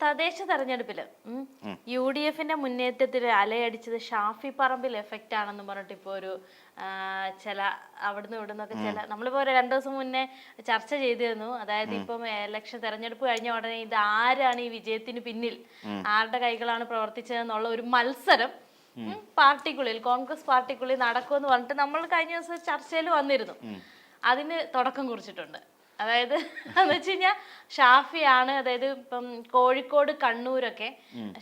തദ്ദേശ തെരഞ്ഞെടുപ്പിൽ U D എഫിന്റെ മുന്നേറ്റത്തിൽ അലയടിച്ചത് ഷാഫി പറമ്പിൽ എഫക്റ്റ് ആണെന്ന് പറഞ്ഞിട്ട് ഇപ്പോൾ ഒരു ചില അവിടുന്ന് ഇവിടുന്നൊക്കെ ചില നമ്മളിപ്പോ ഒരു രണ്ടു ദിവസം മുന്നേ ചർച്ച ചെയ്തിരുന്നു. അതായത് ഇപ്പം ഇലക്ഷൻ തെരഞ്ഞെടുപ്പ് കഴിഞ്ഞ ഉടനെ ഇത് ആരാണ് ഈ വിജയത്തിന് പിന്നിൽ? ആരുടെ കൈകളാണ് പ്രവർത്തിച്ചതെന്നുള്ള ഒരു മത്സരം പാർട്ടിക്കുള്ളിൽ കോൺഗ്രസ് പാർട്ടിക്കുള്ളിൽ നടക്കുമെന്ന് പറഞ്ഞിട്ട് നമ്മൾ കഴിഞ്ഞ ദിവസം ചർച്ചയിൽ വന്നിരുന്നു. അതിന് തുടക്കം കുറിച്ചിട്ടുണ്ട്. അതായത് എന്ന് വെച്ച് കഴിഞ്ഞാൽ ഷാഫിയാണ് അതായത് ഇപ്പം കോഴിക്കോട് കണ്ണൂരൊക്കെ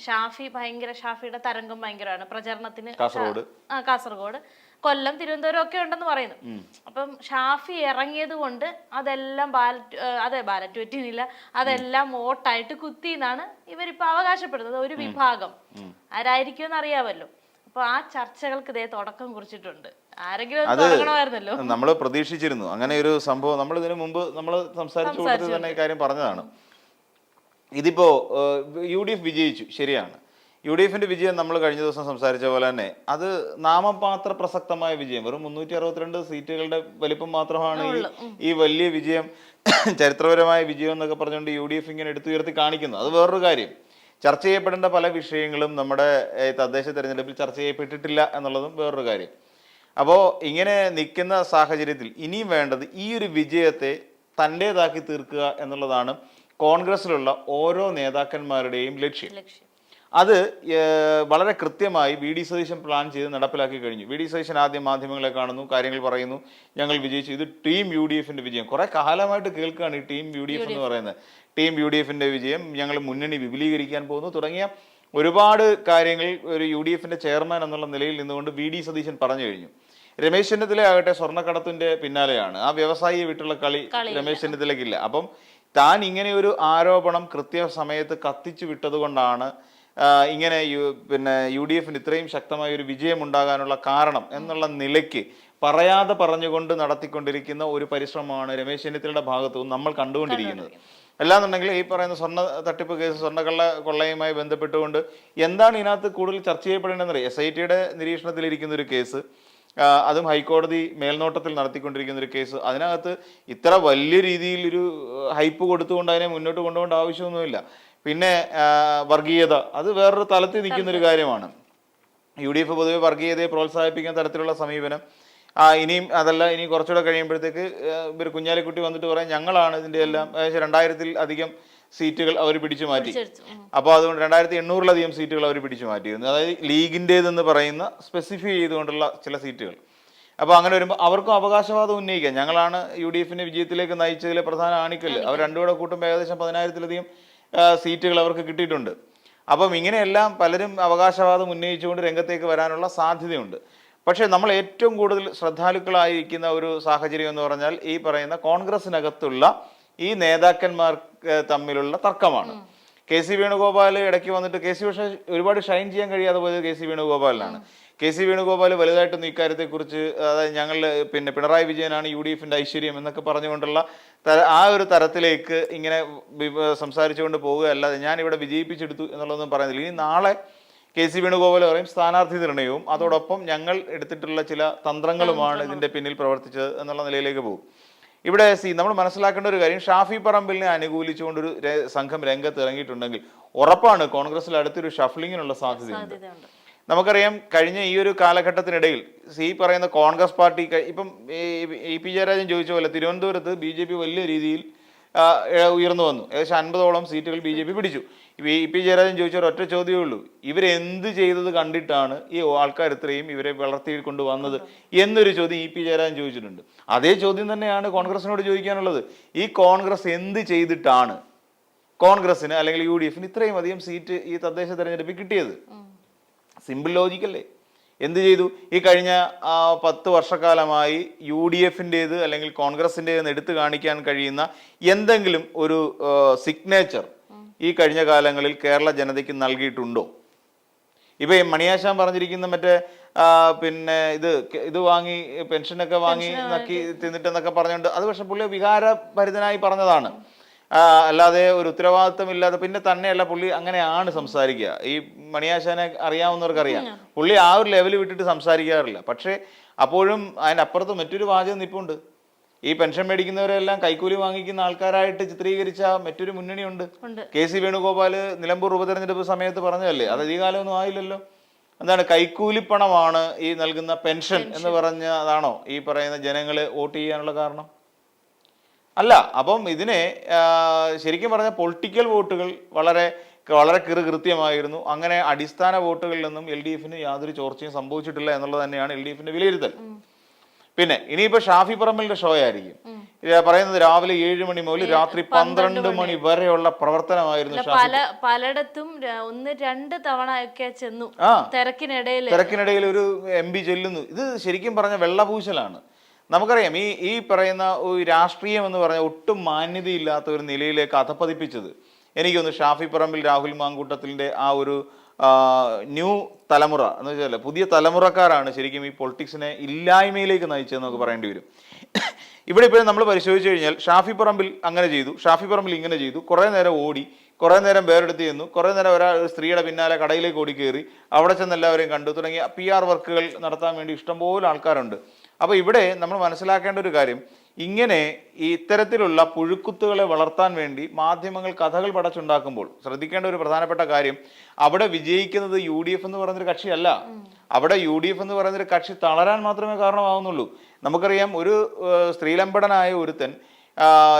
ഷാഫി ഭയങ്കര ഷാഫിയുടെ തരംഗം ഭയങ്കരമാണ്. പ്രചരണത്തിന് കാസർഗോഡ്. ആ കാസർഗോഡ്. കൊല്ലം തിരുവനന്തപുരം ഒക്കെ ഉണ്ടെന്ന് പറയുന്നു. അപ്പം ഷാഫി ഇറങ്ങിയത് കൊണ്ട് അതെല്ലാം ബാലറ്റ് അതെ ബാലറ്റ് പറ്റിയില്ല അതെല്ലാം വോട്ടായിട്ട് കുത്തി എന്നാണ് ഇവരിപ്പോ അവകാശപ്പെടുന്നത്. ഒരു വിഭാഗം. ആരായിരിക്കും എന്ന് അറിയാമല്ലോ. അപ്പൊ ആ ചർച്ചകൾക്ക് ഇതേ തുടക്കം കുറിച്ചിട്ടുണ്ട്. നമ്മൾ പ്രതീക്ഷിച്ചിരുന്നു. അങ്ങനെ ഒരു സംഭവം നമ്മൾ ഇതിനു മുമ്പ് നമ്മൾ സംസാരിച്ചു തന്നെ കാര്യം പറഞ്ഞതാണ്. ഇതിപ്പോ യു ഡി എഫ് വിജയിച്ചു. ശരിയാണ്. യു ഡി എഫിന്റെ വിജയം നമ്മൾ കഴിഞ്ഞ ദിവസം സംസാരിച്ച പോലെ തന്നെ അത് നാമപാത്ര പ്രസക്തമായ വിജയം. വെറും മുന്നൂറ്റി അറുപത്തിരണ്ട് സീറ്റുകളുടെ വലിപ്പം മാത്രമാണ് ഈ ഈ വലിയ വിജയം ചരിത്രപരമായ വിജയം എന്നൊക്കെ പറഞ്ഞുകൊണ്ട് യു ഡി എഫ് ഇങ്ങനെ എടുത്തുയർത്തി കാണിക്കുന്നത് അത് വേറൊരു കാര്യം. ചർച്ച ചെയ്യപ്പെടേണ്ട പല വിഷയങ്ങളും നമ്മുടെ തദ്ദേശ തെരഞ്ഞെടുപ്പിൽ ചർച്ച ചെയ്യപ്പെട്ടിട്ടില്ല എന്നുള്ളതും വേറൊരു കാര്യം. അപ്പോൾ ഇങ്ങനെ നിൽക്കുന്ന സാഹചര്യത്തിൽ ഇനിയും വേണ്ടത് ഈ ഒരു വിജയത്തെ തന്റേതാക്കി തീർക്കുക എന്നുള്ളതാണ് കോൺഗ്രസിലുള്ള ഓരോ നേതാക്കന്മാരുടെയും ലക്ഷ്യം. അത് വളരെ കൃത്യമായി വി ഡി സതീശൻ പ്ലാൻ ചെയ്ത് നടപ്പിലാക്കി കഴിഞ്ഞു. വി ഡി സതീശൻ ആദ്യം മാധ്യമങ്ങളെ കാണുന്നു കാര്യങ്ങൾ പറയുന്നു ഞങ്ങൾ വിജയിച്ചു. ഇത് ടീം യു ഡി എഫിന്റെ വിജയം. കുറേ കാലമായിട്ട് കേൾക്കുകയാണ് ഈ ടീം യു ഡി എഫ് എന്ന് പറയുന്നത്. ടീം യു ഡി എഫിന്റെ വിജയം ഞങ്ങൾ മുന്നണി വിപുലീകരിക്കാൻ പോകുന്നു. തുടങ്ങിയ ഒരുപാട് കാര്യങ്ങൾ ഒരു യു ഡി എഫിന്റെ ചെയർമാൻ എന്നുള്ള നിലയിൽ നിന്നുകൊണ്ട് വി ഡി സതീശൻ പറഞ്ഞു കഴിഞ്ഞു. രമേശ് ചെന്നിത്തല ആകട്ടെ സ്വർണക്കടത്തിന്റെ പിന്നാലെയാണ്. ആ വ്യവസായിയെ വിട്ടുള്ള കളി രമേശ് ചെന്നിത്തലയ്ക്കില്ല. അപ്പം താൻ ഇങ്ങനെ ഒരു ആരോപണം കൃത്യ സമയത്ത് കത്തിച്ചു വിട്ടതുകൊണ്ടാണ് ഇങ്ങനെ യു പിന്നെ യു ഡി എഫിന് ഇത്രയും ശക്തമായ ഒരു വിജയം ഉണ്ടാകാനുള്ള കാരണം എന്നുള്ള നിലയ്ക്ക് പറയാതെ പറഞ്ഞുകൊണ്ട് നടത്തിക്കൊണ്ടിരിക്കുന്ന ഒരു പരിശ്രമമാണ് രമേശ് ചെന്നിത്തലയുടെ ഭാഗത്തു നമ്മൾ കണ്ടുകൊണ്ടിരിക്കുന്നത്. അല്ലാന്നുണ്ടെങ്കിൽ ഈ പറയുന്ന സ്വർണ തട്ടിപ്പ് കേസ് സ്വർണക്കള്ള കൊള്ളയുമായി ബന്ധപ്പെട്ടുകൊണ്ട് എന്താണ് ഇതിനകത്ത് കൂടുതൽ ചർച്ച ചെയ്യപ്പെടേണ്ടതെന്നറിയാം എസ് ഐ ടിയുടെ നിരീക്ഷണത്തിലിരിക്കുന്ന ഒരു കേസ് അതും ഹൈക്കോടതി മേൽനോട്ടത്തിൽ നടത്തിക്കൊണ്ടിരിക്കുന്ന ഒരു കേസ്. അതിനകത്ത് ഇത്ര വലിയ രീതിയിൽ ഒരു ഹൈപ്പ് കൊടുത്തുകൊണ്ട് അതിനെ മുന്നോട്ട് കൊണ്ടുപോകേണ്ട ആവശ്യമൊന്നുമില്ല. പിന്നെ വർഗീയത അത് വേറൊരു തലത്തിൽ നിൽക്കുന്ന ഒരു കാര്യമാണ്. യു ഡി എഫ് പൊതുവെ വർഗീയതയെ പ്രോത്സാഹിപ്പിക്കുന്ന തരത്തിലുള്ള സമീപനം ആ ഇനിയും അതല്ല ഇനി കുറച്ചുകൂടെ കഴിയുമ്പോഴത്തേക്ക് ഇവർ കുഞ്ഞാലിക്കുട്ടി വന്നിട്ട് പറയാം ഞങ്ങളാണ് ഇതിന്റെ എല്ലാം ഏകദേശം രണ്ടായിരത്തിൽ അധികം സീറ്റുകൾ അവർ പിടിച്ചു മാറ്റി. അപ്പോൾ അതുകൊണ്ട് രണ്ടായിരത്തി എണ്ണൂറിലധികം സീറ്റുകൾ അവർ പിടിച്ചു മാറ്റിയിരുന്നു. അതായത് ലീഗിന്റേതെന്ന് പറയുന്ന സ്പെസിഫൈ ചെയ്തുകൊണ്ടുള്ള ചില സീറ്റുകൾ. അപ്പോൾ അങ്ങനെ വരുമ്പോൾ അവർക്കും അവകാശവാദം ഉന്നയിക്കാം. ഞങ്ങളാണ് യു ഡി എഫിന്റെ വിജയത്തിലേക്ക് നയിച്ചതിലെ പ്രധാന ആണിക്കൽ അവർ രണ്ടുകൂടെ കൂട്ടുമ്പോൾ ഏകദേശം പതിനായിരത്തിലധികം സീറ്റുകൾ അവർക്ക് കിട്ടിയിട്ടുണ്ട്. അപ്പം ഇങ്ങനെയെല്ലാം പലരും അവകാശവാദം ഉന്നയിച്ചുകൊണ്ട് രംഗത്തേക്ക് വരാനുള്ള സാധ്യതയുണ്ട്. പക്ഷേ നമ്മൾ ഏറ്റവും കൂടുതൽ ശ്രദ്ധാലുക്കളായിരിക്കുന്ന ഒരു സാഹചര്യം എന്ന് പറഞ്ഞാൽ ഈ പറയുന്ന കോൺഗ്രസിനകത്തുള്ള ഈ നേതാക്കന്മാർ തമ്മിലുള്ള തർക്കമാണ്. കെ സി വേണുഗോപാൽ ഇടയ്ക്ക് വന്നിട്ട് കെ സി പക്ഷേ ഒരുപാട് ഷൈൻ ചെയ്യാൻ കഴിയാതെ പോയത് കെ സി വേണുഗോപാലിനാണ്. കെ സി വേണുഗോപാൽ വലുതായിട്ടൊന്നും ഇക്കാര്യത്തെക്കുറിച്ച് അതായത് ഞങ്ങൾ പിന്നെ പിണറായി വിജയനാണ് യു ഡി എഫിന്റെ ഐശ്വര്യം എന്നൊക്കെ പറഞ്ഞുകൊണ്ടുള്ള തര- ആ ഒരു തരത്തിലേക്ക് ഇങ്ങനെ സംസാരിച്ചുകൊണ്ട് പോവുക അല്ലാതെ ഞാൻ ഇവിടെ വിജയിപ്പിച്ചെടുത്തു എന്നുള്ളതൊന്നും പറയുന്നില്ല. ഇനി നാളെ കെ സി വേണുഗോപാൽ പറയും സ്ഥാനാർത്ഥി നിർണയവും. അതോടൊപ്പം ഞങ്ങൾ എടുത്തിട്ടുള്ള ചില തന്ത്രങ്ങളുമാണ് ഇതിന്റെ പിന്നിൽ പ്രവർത്തിച്ചത് എന്നുള്ള നിലയിലേക്ക് പോകും. ഇവിടെ സി നമ്മൾ മനസ്സിലാക്കേണ്ട ഒരു കാര്യം ഷാഫി പറമ്പിലിനെ അനുകൂലിച്ചുകൊണ്ടൊരു സംഘം രംഗത്ത് ഇറങ്ങിയിട്ടുണ്ടെങ്കിൽ ഉറപ്പാണ് കോൺഗ്രസിൽ അടുത്തൊരു ഷഫ്ലിങ്ങിനുള്ള സാധ്യതയുണ്ട്. നമുക്കറിയാം കഴിഞ്ഞ ഈ ഒരു കാലഘട്ടത്തിനിടയിൽ സി പറയുന്ന കോൺഗ്രസ് പാർട്ടി ഇപ്പം ഇ പി ജയരാജൻ ചോദിച്ച പോലെ തിരുവനന്തപുരത്ത് ബി ജെ പി വലിയ രീതിയിൽ ഉയർന്നു വന്നു. ഏകദേശം അൻപതോളം സീറ്റുകൾ ബി ജെ പി പിടിച്ചു. ഇപ്പൊ ഈ പി ജയരാജൻ ചോദിച്ച ഒറ്റ ചോദ്യമേ ഉള്ളൂ. ഇവരെന്ത് ചെയ്തത് കണ്ടിട്ടാണ് ഈ ആൾക്കാർ ഇത്രയും ഇവരെ വളർത്തിക്കൊണ്ട് വന്നത് എന്നൊരു ചോദ്യം ഇ പി ജയരാജൻ ചോദിച്ചിട്ടുണ്ട്. അതേ ചോദ്യം തന്നെയാണ് കോൺഗ്രസിനോട് ചോദിക്കാനുള്ളത്. ഈ കോൺഗ്രസ് എന്ത് ചെയ്തിട്ടാണ് കോൺഗ്രസിന് അല്ലെങ്കിൽ യു ഡി എഫിന് ഇത്രയും അധികം സീറ്റ് ഈ തദ്ദേശ തെരഞ്ഞെടുപ്പിൽ കിട്ടിയത്? സിമ്പിൾ ലോജിക്കല്ലേ. എന്ത് ചെയ്തു? ഈ കഴിഞ്ഞ പത്ത് വർഷക്കാലമായി യു ഡി എഫിന്റേത് അല്ലെങ്കിൽ കോൺഗ്രസിന്റെ എടുത്തു കാണിക്കാൻ കഴിയുന്ന എന്തെങ്കിലും ഒരു സിഗ്നേച്ചർ ഈ കഴിഞ്ഞ കാലങ്ങളിൽ കേരള ജനതയ്ക്ക് നൽകിയിട്ടുണ്ടോ? ഇപ്പൊ ഈ മണിയാശാൻ പറഞ്ഞിരിക്കുന്ന മറ്റേ പിന്നെ ഇത് ഇത് വാങ്ങി പെൻഷനൊക്കെ വാങ്ങി നക്കി തിന്നിട്ടെന്നൊക്കെ പറഞ്ഞുകൊണ്ട് അത് പക്ഷെ പുള്ളി വികാരഭരിതനായി പറഞ്ഞതാണ്. അല്ലാതെ ഒരു ഉത്തരവാദിത്തമില്ലാതെ പിന്നെ തന്നെയല്ല പുള്ളി അങ്ങനെയാണ് സംസാരിക്കുക. ഈ മണിയാശാനെ അറിയാവുന്നവർക്കറിയാം. പുള്ളി ആ ഒരു ലെവൽ വിട്ടിട്ട് സംസാരിക്കാറില്ല. പക്ഷേ അപ്പോഴും അതിനപ്പുറത്ത് മറ്റൊരു വാചകം നിപ്പുണ്ട്. ഈ പെൻഷൻ മേടിക്കുന്നവരെല്ലാം കൈക്കൂലി വാങ്ങിക്കുന്ന ആൾക്കാരായിട്ട് ചിത്രീകരിച്ച മറ്റൊരു മുന്നണിയുണ്ട്. കെ സി വേണുഗോപാൽ നിലമ്പൂർ ഉപതെരഞ്ഞെടുപ്പ് സമയത്ത് പറഞ്ഞതല്ലേ? അത് അധികകാലമൊന്നും ആയില്ലല്ലോ. എന്താണ് കൈക്കൂലിപ്പണമാണ് ഈ നൽകുന്ന പെൻഷൻ എന്ന് പറഞ്ഞ അതാണോ ഈ പറയുന്ന ജനങ്ങൾ വോട്ട് ചെയ്യാനുള്ള കാരണം? അല്ല അപ്പം ഇതിനെ ശരിക്കും പറഞ്ഞാൽ പൊളിറ്റിക്കൽ വോട്ടുകൾ വളരെ വളരെ കൃത്യമായിരുന്നു. അങ്ങനെ അടിസ്ഥാന വോട്ടുകളിൽ നിന്നും എൽ ഡി എഫിന് യാതൊരു ചോർച്ചയും സംഭവിച്ചിട്ടില്ല എന്നുള്ളത് തന്നെയാണ് എൽ ഡി എഫിന്റെ വിലയിരുത്തൽ. പിന്നെ ഇനിയിപ്പോ ഷാഫി പറമ്പലിന്റെ ഷോ ആയിരിക്കും. പറയുന്നത് രാവിലെ ഏഴ് മണി മുതൽ രാത്രി പന്ത്രണ്ട് മണി. വരെയുള്ള പ്രവർത്തനമായിരുന്നു പല പലയിടത്തും ഒന്ന് രണ്ട് തവണ ഒക്കെ ചെന്നു തിരക്കിനിടയിൽ തിരക്കിനിടയിൽ ഒരു എം പി ചെല്ലുന്നു. ഇത് ശരിക്കും പറഞ്ഞ വെള്ളപൂശലാണ്. നമുക്കറിയാം ഈ ഈ പറയുന്ന ഒരു രാഷ്ട്രീയം എന്ന് പറഞ്ഞ ഒട്ടും മാന്യതയില്ലാത്ത ഒരു നിലയിലേക്ക് അധപ്പതിപ്പിച്ചത്. എനിക്കൊന്ന് ഷാഫി പറമ്പിൽ രാഹുൽ മാങ്കൂട്ടത്തിന്റെ ആ ഒരു ന്യൂ തലമുറ എന്ന് വെച്ചാൽ പുതിയ തലമുറക്കാരാണ് ശരിക്കും ഈ പൊളിറ്റിക്സിനെ ഇല്ലായ്മയിലേക്ക് നയിച്ചതെന്ന് നമുക്ക് പറയേണ്ടി വരും. ഇവിടെ ഇപ്പോൾ നമ്മൾ പരിശോധിച്ചു കഴിഞ്ഞാൽ ഷാഫി പറമ്പിൽ അങ്ങനെ ചെയ്തു ഷാഫി പറമ്പിൽ ഇങ്ങനെ ചെയ്തു. കുറേ നേരം ഓടി കുറേ നേരം വേറെടുത്ത് ചെന്നു കുറേ നേരം ഒരാൾ സ്ത്രീയുടെ പിന്നാലെ കടയിലേക്ക് ഓടി കയറി അവിടെ ചെന്ന് എല്ലാവരെയും കണ്ടു. തുടങ്ങിയ പി ആർ വർക്കുകൾ നടത്താൻ വേണ്ടി ഇഷ്ടംപോലെ ആൾക്കാരുണ്ട്. അപ്പോൾ ഇവിടെ നമ്മൾ മനസ്സിലാക്കേണ്ട ഒരു കാര്യം ഇങ്ങനെ ഇത്തരത്തിലുള്ള പുഴുക്കുത്തുകളെ വളർത്താൻ വേണ്ടി മാധ്യമങ്ങൾ കഥകൾ പടച്ചുണ്ടാക്കുമ്പോൾ ശ്രദ്ധിക്കേണ്ട ഒരു പ്രധാനപ്പെട്ട കാര്യം അവിടെ വിജയിക്കുന്നത് യു ഡി എഫ് എന്ന് പറയുന്നൊരു കക്ഷിയല്ല. അവിടെ യു ഡി എഫ് എന്ന് പറയുന്നൊരു കക്ഷി തളരാൻ മാത്രമേ കാരണമാവുന്നുള്ളൂ. നമുക്കറിയാം ഒരു സ്ത്രീലമ്പടനായ ഒരുത്തൻ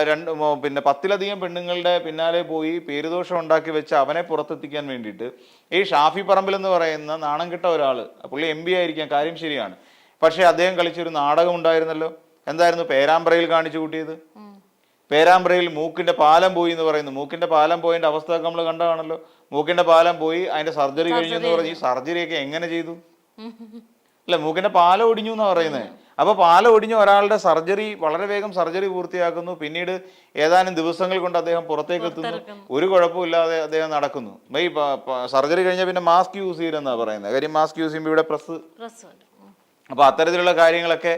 രണ്ട് പിന്നെ പത്തിലധികം പെണ്ണുങ്ങളുടെ പിന്നാലെ പോയി പേരുദോഷം ഉണ്ടാക്കി വെച്ച് അവനെ പുറത്തെത്തിക്കാൻ വേണ്ടിയിട്ട് ഈ ഷാഫി പറമ്പിൽ എന്ന് പറയുന്ന നാണം കെട്ട ഒരാൾ പുള്ളി എം പി ആയിരിക്കാം കാര്യം ശരിയാണ്. പക്ഷേ അദ്ദേഹം കളിച്ചൊരു നാടകം ഉണ്ടായിരുന്നല്ലോ എന്തായിരുന്നു? പേരാമ്പ്രയിൽ കാണിച്ചു കൂട്ടിയത്. പേരാമ്പ്രയിൽ മൂക്കിന്റെ പാലം പോയി എന്ന് പറയുന്നു. മൂക്കിന്റെ പാലം പോയതിന്റെ അവസ്ഥ നമ്മൾ കണ്ടതാണല്ലോ. മൂക്കിന്റെ പാലം പോയി അതിന്റെ സർജറി കഴിഞ്ഞു എന്ന് പറഞ്ഞ് ഈ സർജറി ഒക്കെ എങ്ങനെ ചെയ്തു? അല്ല മൂക്കിന്റെ പാലം ഒടിഞ്ഞു എന്നാ പറയുന്നത് അപ്പൊ പാലം ഒടിഞ്ഞ ഒരാളുടെ സർജറി വളരെ വേഗം സർജറി പൂർത്തിയാക്കുന്നു. പിന്നീട് ഏതാനും ദിവസങ്ങൾ കൊണ്ട് അദ്ദേഹം പുറത്തേക്ക് എത്തുന്നു. ഒരു കുഴപ്പമില്ലാതെ അദ്ദേഹം നടക്കുന്നു. ഈ സർജറി കഴിഞ്ഞ പിന്നെ മാസ്ക് യൂസ് ചെയ്യില്ലെന്നാ പറയുന്നത് കാര്യം മാസ്ക് യൂസ് ചെയ്യുമ്പോൾ ഇവിടെ പ്രസ് ഉം. അത്തരത്തിലുള്ള കാര്യങ്ങളൊക്കെ